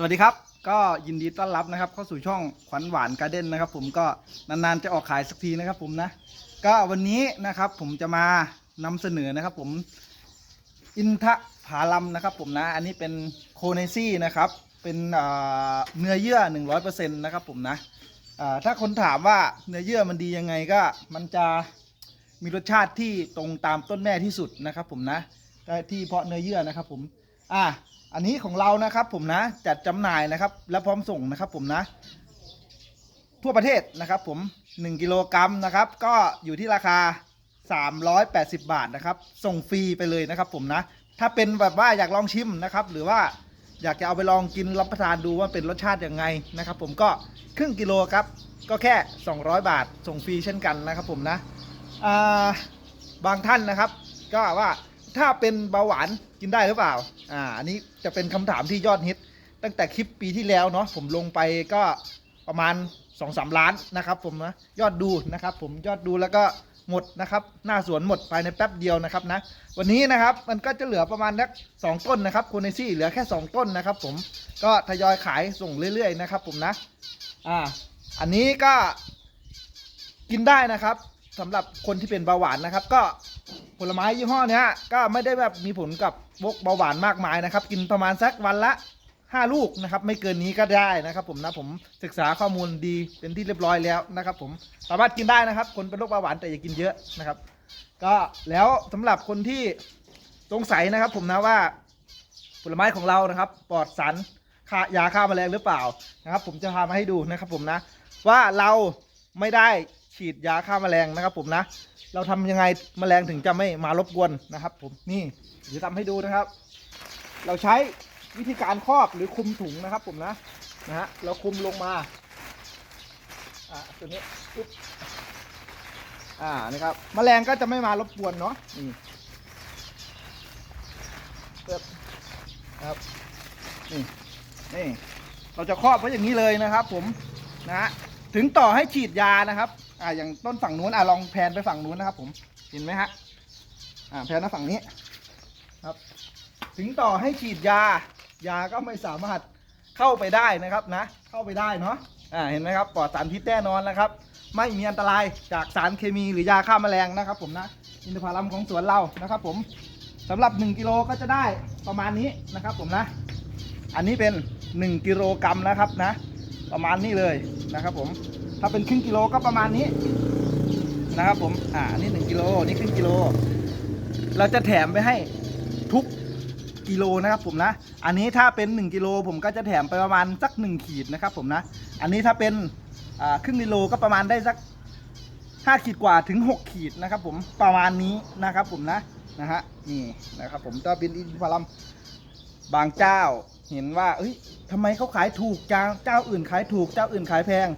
สวัสดีครับ ก็ยินดีต้อนรับนะครับ เข้าสู่ช่องขวัญหวานการ์เด้นนะครับ ผมก็นานๆจะออกขายสักทีนะครับ ผมนะก็วันนี้นะครับผมจะมานำเสนอนะครับ ผมอินทผาลัมนะครับ ผมนะอันนี้เป็นโคเนซี่นะครับ เป็นเนื้อเยื่อ 100%นะครับ ผมนะถ้าคนถามว่าเนื้อเยื่อมันดียังไงก็มันจะมีรสชาติที่ตรงตามต้นแม่ที่สุดนะครับ ผมนะที่เพาะเนื้อเยื่อนะครับ ผมอ่า อันนี้ของเรานะครับผมนะจัดจำหน่ายนะครับ และพร้อมส่งนะครับผมนะ ทั่วประเทศนะครับผม 1 กิโลกรัมนะครับ ก็อยู่ที่ราคา 380 บาทนะครับ ส่งฟรีไปเลยนะครับผมนะ ถ้าเป็นแบบว่าอยากลองชิมนะครับ หรือว่าอยากจะเอาไปลองกินรับประทานดูว่าเป็นรสชาติยังไงนะครับ ผมก็ครึ่งกิโลครับ ก็แค่ 200 บาทส่งฟรีเช่นกันนะครับผมนะาบางท่านนะครับ ก็ว่า ถ้าเป็นเบาหวานกินได้หรือเปล่า อ่า อันนี้จะเป็นคำถามที่ยอดฮิต ตั้งแต่คลิปปีที่แล้วเนาะผมลงไปก็ประมาณ2อสล้านนะครับ ผมนะยอดดูนะครับ ผมยอดดูแล้วก็หมดนะครับ หน้าสวนหมดภายในแป๊บเดียวนะครับนะ วันนี้นะครับมันก็จะเหลือประมาณนักสองต้นนะครับโคเนซี่เหลือแค่ 2 ต้นนะครับ ผมก็ทยอยขายส่งเรื่อย ๆ นะครับ ผมนะ อ่า อันนี้ก็กินได้นะครับสำหรับคนที่เป็นเบาหวานนะครับ ก็ ผลไม้ยี่ห้อเนี้ยก็ไม่ได้แบบมีผลกับโรคเบาหวานมากมายนะครับ กินประมาณสักวันละ5ลูกนะครับ ไม่เกินนี้ก็ได้นะครับ ผมนะผมศึกษาข้อมูลดีเป็นที่เรียบร้อยแล้วนะครับ ผมสามารถกินได้นะครับ คนเป็นโรคเบาหวานแต่อย่ากินเยอะนะครับ ก็แล้วสำหรับคนที่สงสัยนะครับ ผมนะว่าผลไม้ของเรานะครับปลอดสารยาฆ่าแมลงหรือเปล่านะครับ ผมจะพามาให้ดูนะครับ ผมนะ ว่าเราไม่ได้ฉีดยาฆ่าแมลงนะครับ ผมนะ เราทำยังไงแมลงถึงจะไม่มารบกวนนะครับ ผมนี่เดี๋ยวทำให้ดูนะครับ เราใช้วิธีการครอบหรือคุมถุงนะครับ ผมนะนะฮะเราคุมลงมาอ่าตัวนี้ปุ๊บอ่านะครับแมลงก็จะไม่มารบกวนเนาะนี่เปิดครับนี่นี่เราจะครอบไว้อย่างนี้เลยนะครับ ผมนะฮะถึงต่อให้ฉีดยานะครับ อ่าอย่างต้นฝั่งนู้นอ่าลองแพนไปฝั่งนู้นนะครับ ผมเห็นไหมฮะอ่าแพนมาฝั่งนี้ครับ ถึงต่อให้ฉีดยา ยาก็ไม่สามารถเข้าไปได้นะครับนะ เข้าไปได้เนาะอ่าเห็นไหมครับปลอดสารพิษแน่นอนนะครับ ไม่มีอันตรายจากสารเคมีหรือยาฆ่าแมลงนะครับ ผมนะอินทผลัมของสวนเรานะครับ ผมสำหรับ 1กิโลก็จะได้ประมาณนี้นะครับ ผมนะ อันนี้เป็น 1กิโลกรัมนะครับนะ ประมาณนี้เลยนะครับ ผม ถ้าเป็นครึ่งกิโลก็ประมาณนี้นะครับผม อ่าอันนี้1กิโล นี่ครึ่งกิโล เราจะแถมไปให้ทุกกิโลนะครับผมนะ อันนี้ถ้าเป็น 1กิโลผมก็จะแถมไปประมาณสัก 1 ขีดนะครับผมนะ อันนี้ถ้าเป็นครึ่งกิโลก็ประมาณได้สัก 5 ขีดกว่าถึง 6 ขีดนะครับผม ประมาณนี้นะครับผมนะ นะฮะ นี่นะครับผมก็เป็นอินทผลัมบางเจ้าเห็นว่า เอ้ยทำไมเขาขายถูกจ้าเจ้าอื่นขายถูก เจ้าอื่นขายแพง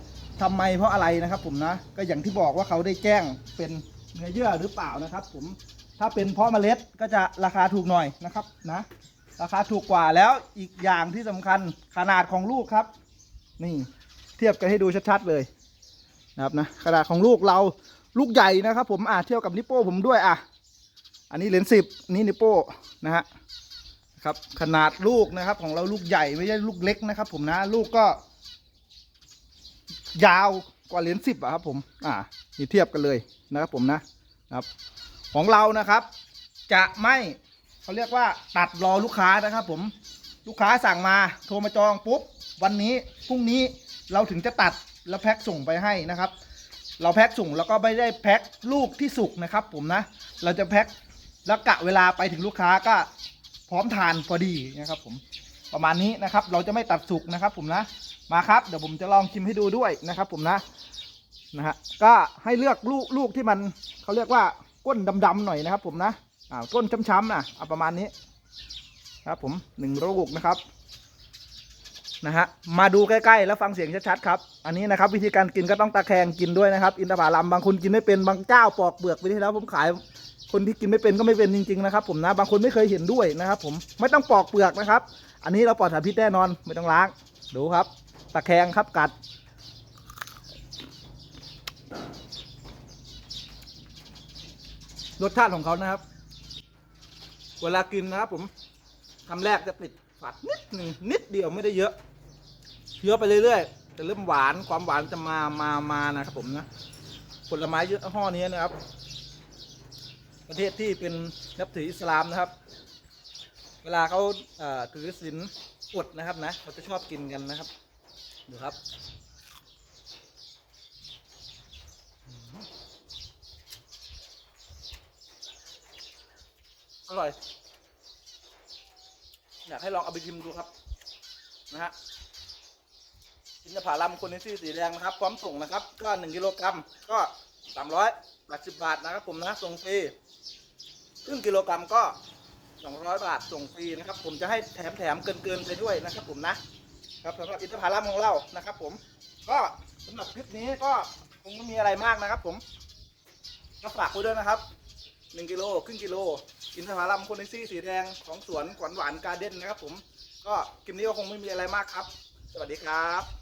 ทำไมเพราะอะไรนะครับผมนะก็อย่างที่บอกว่าเขาได้แจ้งเป็นเนื้อเยื่อหรือเปล่านะครับ ผมถ้าเป็นเพาะเมล็ดก็จะราคาถูกหน่อยนะครับนะราคาถูกกว่าแล้วอีกอย่างที่สำคัญขนาดของลูกครับ นี่เทียบกันให้ดูชัดๆเลยนะครับนะขนาดของลูกเราลูกใหญ่นะครับ ผมอะเทียบกับนิโป้ผมด้วยอะอันนี้เหรียญสิบนี่นิโป้นะฮะครับขนาดลูกนะครับของเราลูกใหญ่ไม่ใช่ลูกเล็กนะครับ ผมนะลูกก็ ยาวกว่าเหรียญสิบอะครับผม อ่านี่เทียบกันเลยนะครับผมนะนะครับ ของเรานะครับ จะไม่เขาเรียกว่าตัดรอลูกค้านะครับ ผม ลูกค้าสั่งมาโทรมาจองปุ๊บวันนี้พรุ่งนี้เราถึงจะตัดแล้วแพ็คส่งไปให้นะครับ เราแพ็คส่งแล้วก็ไม่ได้แพ็คลูกที่สุกนะครับ ผมนะ เราจะแพ็คแล้วกะเวลาไปถึงลูกค้าก็พร้อมทานพอดีนะครับ ผมประมาณนี้นะครับ เราจะไม่ตัดสุกนะครับ ผมนะ มาครับ เดี๋ยวผมจะลองชิมให้ดูด้วยนะครับ ผมนะนะฮะก็ให้เลือกลูกลูกที่มันเขาเรียกว่าก้นดำๆหน่อยนะครับ ผมนะอ่าก้นช้ำๆนะเอาประมาณนี้ครับ ผมหนึ่งลูกนะครับนะฮะมาดูใกล้ๆ แล้วฟังเสียงชัดๆครับ อันนี้นะครับ วิธีการกินก็ต้องตะแคงกินด้วยนะครับ อินทผลัมบางคนกินไม่เป็นบางเจ้าปอกเปลือกไปที่แล้ว ผมขายคนที่กินไม่เป็นก็ไม่เป็นจริงๆนะครับ ผมนะบางคนไม่เคยเห็นด้วยนะครับ ผมไม่ต้องปอกเปลือกนะครับ อันนี้เราปลอดสารพิษแน่นอนไม่ต้องล้างดูครับ ตะแคงครับกัด รสชาติของเขานะครับ เวลากินนะครับผมคำแรกจะติดฝาดนิดหนึ่งนิดเดียวไม่ได้เยอะเคี้ยวไปเรื่อยๆจะเริ่มหวานความหวานจะมามามานะครับผมนะผลไม้ยี่ห้อนี้นะครับ ประเทศที่เป็นนับถืออิสลามนะครับ เวลาเขาถือศีลอดนะครับนะเขาจะชอบกินกันนะครับ ดูครับ อร่อย อยากให้ลองเอาไปชิมดูครับ นะฮะอินทผลัมคนนี้สีสีแดงนะครับ พร้อมส่งนะครับ ก็หนึ่งกิโลกรัมก็สามร้อยแปดสิบบาทนะครับ ผมนะส่งฟรีครึ่งกิโลกรัมก็สองร้อยบาทส่งฟรีนะครับ ผมจะให้แถมแถมเกินเกินๆไปด้วยนะครับ ผมนะ ครับสำหรับอินทผลัมของเรานะครับ ผม ก็สำหรับคลิปนี้ก็คงไม่มีอะไรมากนะครับ ผมก็ฝากไว้ด้วยนะครับหนึ่งกิโลครึ่งกิโล อินทผลัมโคนไอซี่สีแดงของสวนขวัญหวานการ์เด้นนะครับ ผม ก็คลิปนี้ก็คงไม่มีอะไรมากครับ สวัสดีครับ